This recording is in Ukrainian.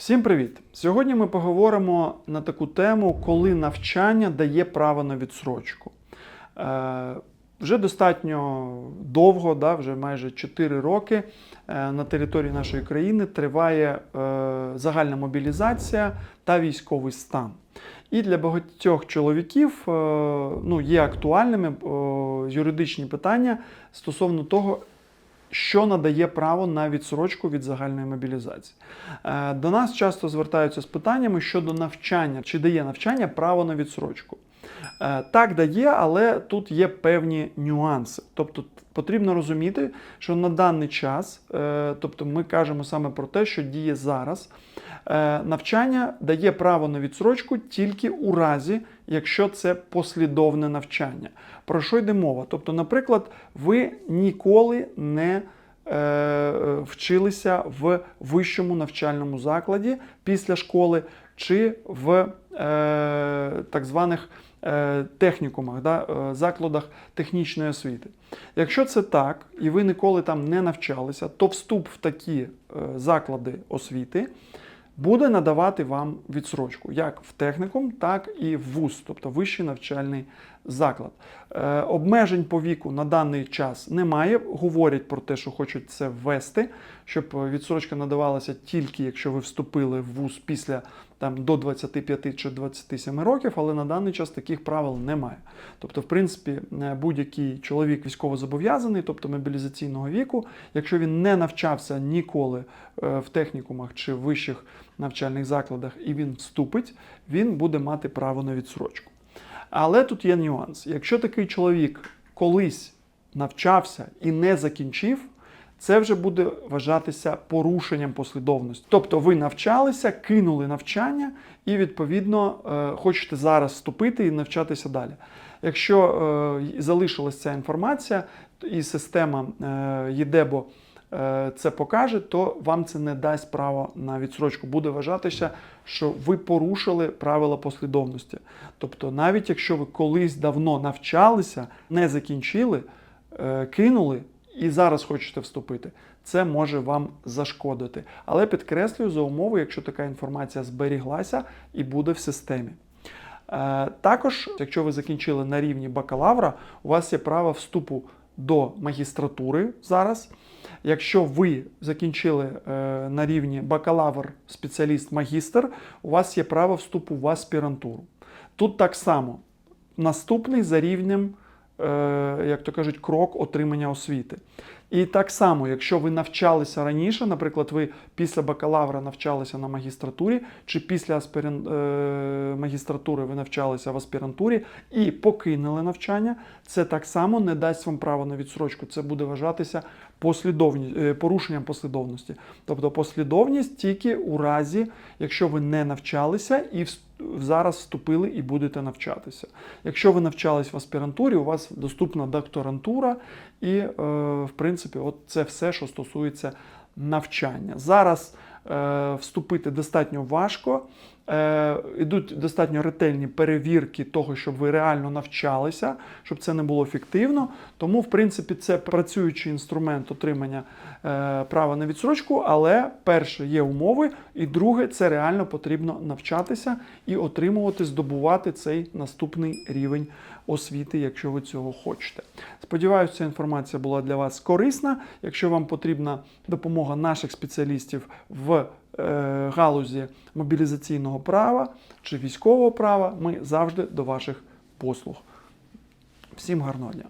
Всім привіт! Сьогодні ми поговоримо на таку тему, коли навчання дає право на відсрочку. Е, вже достатньо довго, да, вже майже 4 роки е, на території нашої країни триває е, загальна мобілізація та військовий стан. І для багатьох чоловіків е, ну, є актуальними е, юридичні питання стосовно того, що надає право на відсрочку від загальної мобілізації. Е, До нас часто звертаються з питаннями щодо навчання, чи дає навчання право на відсрочку. Е, Так, дає, але тут є певні нюанси. Тобто потрібно розуміти, що на даний час, е, тобто ми кажемо саме про те, що діє зараз. Е, Навчання дає право на відсрочку тільки у разі, якщо це послідовне навчання. Про що йде мова? Тобто, наприклад, ви ніколи не вчилися в вищому навчальному закладі після школи чи в е, так званих е, технікумах, да, е, закладах технічної освіти. Якщо це так, і ви ніколи там не навчалися, то вступ в такі е, заклади освіти буде надавати вам відсрочку як в технікум, так і в ВУЗ, тобто вищий навчальний заклад. Е, обмежень по віку на даний час немає. Говорять про те, що хочуть це ввести, щоб відсрочка надавалася тільки якщо ви вступили в ВУЗ після там, до 25 чи 27 років, але на даний час таких правил немає. Тобто, в принципі, е, будь-який чоловік військовозобов'язаний, тобто мобілізаційного віку, якщо він не навчався ніколи е, в технікумах чи вищих навчальних закладах і він вступить, він буде мати право на відсрочку. Але тут є нюанс. Якщо такий чоловік колись навчався і не закінчив, це вже буде вважатися порушенням послідовності. Тобто ви навчалися, кинули навчання і, відповідно, е, хочете зараз вступити і навчатися далі. Якщо е, залишилась ця інформація, і система ЄДЕБО е, це покаже, то вам це не дасть право на відсрочку. Буде вважатися, що ви порушили правила послідовності. Тобто, навіть якщо ви колись давно навчалися, не закінчили, кинули і зараз хочете вступити, це може вам зашкодити. Але підкреслюю за умови, якщо така інформація зберіглася і буде в системі. Е, Також, якщо ви закінчили на рівні бакалавра, у вас є право вступу до магістратури зараз. Якщо ви закінчили е, на рівні бакалавр, спеціаліст, магістр, у вас є право вступу в аспірантуру. Тут так само наступний за рівнем, як то кажуть, крок отримання освіти. І так само, якщо ви навчалися раніше, наприклад, ви після бакалавра навчалися на магістратурі, чи після аспіран... е, магістратури ви навчалися в аспірантурі і покинули навчання, це так само не дасть вам право на відсрочку. Це буде вважатися послідовні... е, порушенням послідовності. Тобто послідовність тільки у разі, якщо ви не навчалися і зараз вступили і будете навчатися. Якщо ви навчались в аспірантурі, у вас доступна докторантура, і, е, в принципі, от це все, що стосується навчання. Зараз е, вступити достатньо важко. Е, Ідуть достатньо ретельні перевірки того, щоб ви реально навчалися, щоб це не було фіктивно. Тому, в принципі, це працюючий інструмент отримання е, права на відсрочку, але перше є умови, і друге, це реально потрібно навчатися і отримувати, здобувати цей наступний рівень освіти, якщо ви цього хочете. Сподіваюся, ця інформація була для вас корисна. Якщо вам потрібна допомога наших спеціалістів в е, галузі мобілізаційного права чи військового права, ми завжди до ваших послуг. Всім гарного дня!